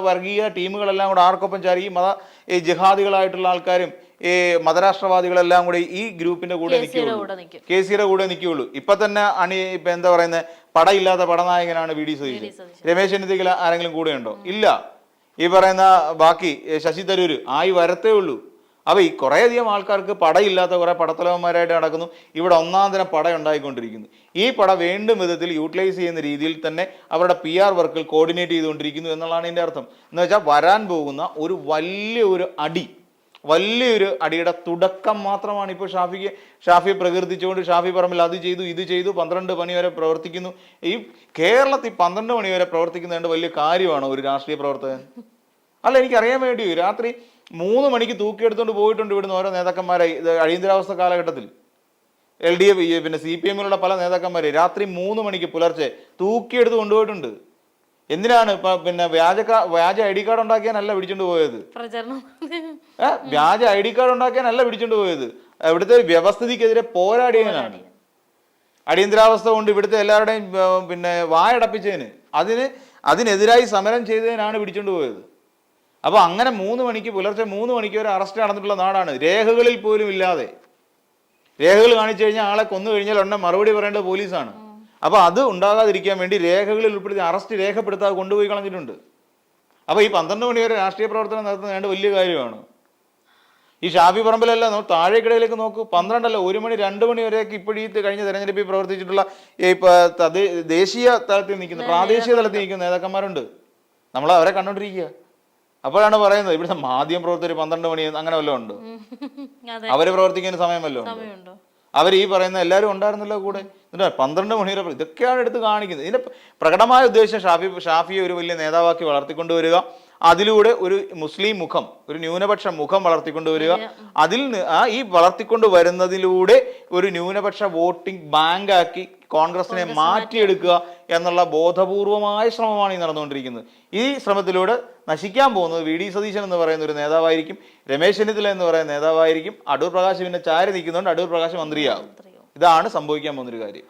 വർഗീയ ടീമുകളെല്ലാം കൂടെ ആർക്കൊപ്പം ചാരി ഈ മത ഈ ജിഹാദികളായിട്ടുള്ള ആൾക്കാരും ഈ മതരാഷ്ട്രവാദികളെല്ലാം കൂടി ഈ ഗ്രൂപ്പിന്റെ കൂടെ നിൽക്കുകയുള്ളൂ. കെ സിയുടെ കൂടെ നിൽക്കുകയുള്ളൂ. ഇപ്പൊ തന്നെ അണി ഇപ്പൊ എന്താ പറയുന്നത് പടയില്ലാത്ത പടനായകനാണ് വി ഡി സതീശൻ. രമേശ് ചെന്നിത്തല ആരെങ്കിലും കൂടെ ഉണ്ടോ? ഇല്ല. ഈ പറയുന്ന ബാക്കി ശശി തരൂര്. ആയി വരത്തേ ഉള്ളൂ. അപ്പൊ ഈ കുറേയധികം ആൾക്കാർക്ക് പടയില്ലാത്ത കുറേ പടത്തലവന്മാരായിട്ട് നടക്കുന്നു. ഇവിടെ ഒന്നാം തരം പട ഉണ്ടായിക്കൊണ്ടിരിക്കുന്നു. ഈ പട വേണ്ടും വിധത്തിൽ യൂട്ടിലൈസ് ചെയ്യുന്ന രീതിയിൽ തന്നെ അവരുടെ പി ആർ വർക്കിൽ കോർഡിനേറ്റ് ചെയ്തുകൊണ്ടിരിക്കുന്നു എന്നുള്ളതാണ് ഇതിന്റെ അർത്ഥം. എന്ന് വെച്ചാൽ വരാൻ പോകുന്ന ഒരു വലിയ ഒരു അടി വലിയൊരു അടിയുടെ തുടക്കം മാത്രമാണ് ഇപ്പോൾ ഷാഫിക്ക് ഷാഫി പ്രകീർത്തിച്ചുകൊണ്ട് ഷാഫി പറമ്പിൽ അത് ചെയ്തു ഇത് ചെയ്തു പന്ത്രണ്ട് മണി വരെ പ്രവർത്തിക്കുന്നു. ഈ കേരളത്തിൽ പന്ത്രണ്ട് മണി വരെ പ്രവർത്തിക്കുന്നതുകൊണ്ട് വലിയ കാര്യമാണ് ഒരു രാഷ്ട്രീയ പ്രവർത്തകൻ? അല്ല എനിക്ക് അറിയാൻ വേണ്ടി രാത്രി മൂന്ന് മണിക്ക് തൂക്കിയെടുത്തുകൊണ്ട് പോയിട്ടുണ്ട് ഇവിടുന്ന് ഓരോ നേതാക്കന്മാരെ. ഇത് അടിയന്തരാവസ്ഥ കാലഘട്ടത്തിൽ. എൽ ഡി എഫ് പിന്നെ സി പി എമ്മിലുള്ള പല നേതാക്കന്മാർ രാത്രി മൂന്ന് മണിക്ക് പുലർച്ചെ തൂക്കിയെടുത്ത് കൊണ്ടുപോയിട്ടുണ്ട്. എന്തിനാണ് ഇപ്പൊ പിന്നെ വ്യാജ വ്യാജ ഐ ഡി കാർഡ് ഉണ്ടാക്കിയാനല്ല പിടിച്ചോണ്ട് പോയത്? വ്യാജ ഐ ഡി കാർഡ് ഉണ്ടാക്കാനല്ല പിടിച്ചോണ്ട് പോയത്. ഇവിടുത്തെ വ്യവസ്ഥിതിക്കെതിരെ പോരാടിയതിനാണ് അടിയന്തരാവസ്ഥ കൊണ്ട് ഇവിടുത്തെ എല്ലാവരുടെയും പിന്നെ വായടപ്പിച്ചതിന് അതിന് അതിനെതിരായി സമരം ചെയ്തതിനാണ് പിടിച്ചോണ്ട് പോയത്. അപ്പൊ അങ്ങനെ മൂന്ന് മണിക്ക് പുലർച്ചെ മൂന്ന് മണിക്ക് വരെ അറസ്റ്റ് നടന്നിട്ടുള്ള നാടാണ്. രേഖകളിൽ പോലും ഇല്ലാതെ. രേഖകൾ കാണിച്ചു കഴിഞ്ഞാൽ ആളെ കൊന്നു കഴിഞ്ഞാൽ ഉടനെ മറുപടി പറയേണ്ടത് പോലീസാണ്. അപ്പോൾ അത് ഉണ്ടാകാതിരിക്കാൻ വേണ്ടി രേഖകളിൽ ഉൾപ്പെടുത്തി അറസ്റ്റ് രേഖപ്പെടുത്താതെ കൊണ്ടുപോയി കളഞ്ഞിട്ടുണ്ട്. അപ്പോൾ ഈ പന്ത്രണ്ട് മണി വരെ രാഷ്ട്രീയ പ്രവർത്തനം നടത്തുന്നത് വേണ്ട വലിയ കാര്യമാണ്. ഈ ഷാഫി പറമ്പിലല്ല നോ താഴേക്കിടയിലേക്ക് നോക്കൂ. പന്ത്രണ്ടല്ല ഒരു മണി രണ്ട് മണി വരെയൊക്കെ ഇപ്പോഴീ കഴിഞ്ഞ തെരഞ്ഞെടുപ്പിൽ പ്രവർത്തിച്ചിട്ടുള്ള ഈ ദേശീയ തലത്തിൽ നിൽക്കുന്ന പ്രാദേശിക തലത്തിൽ നിൽക്കുന്ന നേതാക്കന്മാരുണ്ട്. നമ്മൾ അവരെ കണ്ടോണ്ടിരിക്കുക. അപ്പോഴാണ് പറയുന്നത് ഇവിടുത്തെ മാധ്യമ പ്രവർത്തകർ പന്ത്രണ്ട് മണി അങ്ങനെ വല്ലതും ഉണ്ട്. അവർ പ്രവർത്തിക്കുന്ന സമയം വല്ലതും ഉണ്ട്. അവർ ഈ പറയുന്ന എല്ലാവരും ഉണ്ടായിരുന്നല്ലോ കൂടെ. എന്നിട്ട് പന്ത്രണ്ട് മണി വരെ ഇതൊക്കെയാണ് എടുത്ത് കാണിക്കുന്നത്. ഇതിന്റെ പ്രകടമായ ഉദ്ദേശം ഷാഫി ഷാഫിയെ ഒരു വലിയ നേതാവാക്കി വളർത്തിക്കൊണ്ടുവരിക അതിലൂടെ ഒരു മുസ്ലിം മുഖം ഒരു ന്യൂനപക്ഷ മുഖം വളർത്തിക്കൊണ്ടുവരിക അതിൽ ആ ഈ വളർത്തിക്കൊണ്ട് വരുന്നതിലൂടെ ഒരു ന്യൂനപക്ഷ വോട്ടിംഗ് ബാങ്കാക്കി കോൺഗ്രസിനെ മാറ്റിയെടുക്കുക എന്നുള്ള ബോധപൂർവമായ ശ്രമമാണ് ഈ നടന്നുകൊണ്ടിരിക്കുന്നത്. ഈ ശ്രമത്തിലൂടെ നശിക്കാൻ പോകുന്നത് വി ഡി സതീശൻ എന്ന് പറയുന്ന ഒരു നേതാവായിരിക്കും രമേശ് ചെന്നിത്തല എന്ന് പറയുന്ന നേതാവായിരിക്കും അടൂർ പ്രകാശ് പിന്നെ ചാരി നിൽക്കുന്നുണ്ട് അടൂർ പ്രകാശ് മന്ത്രിയാകും. ഇതാണ് സംഭവിക്കാൻ പോകുന്നൊരു കാര്യം.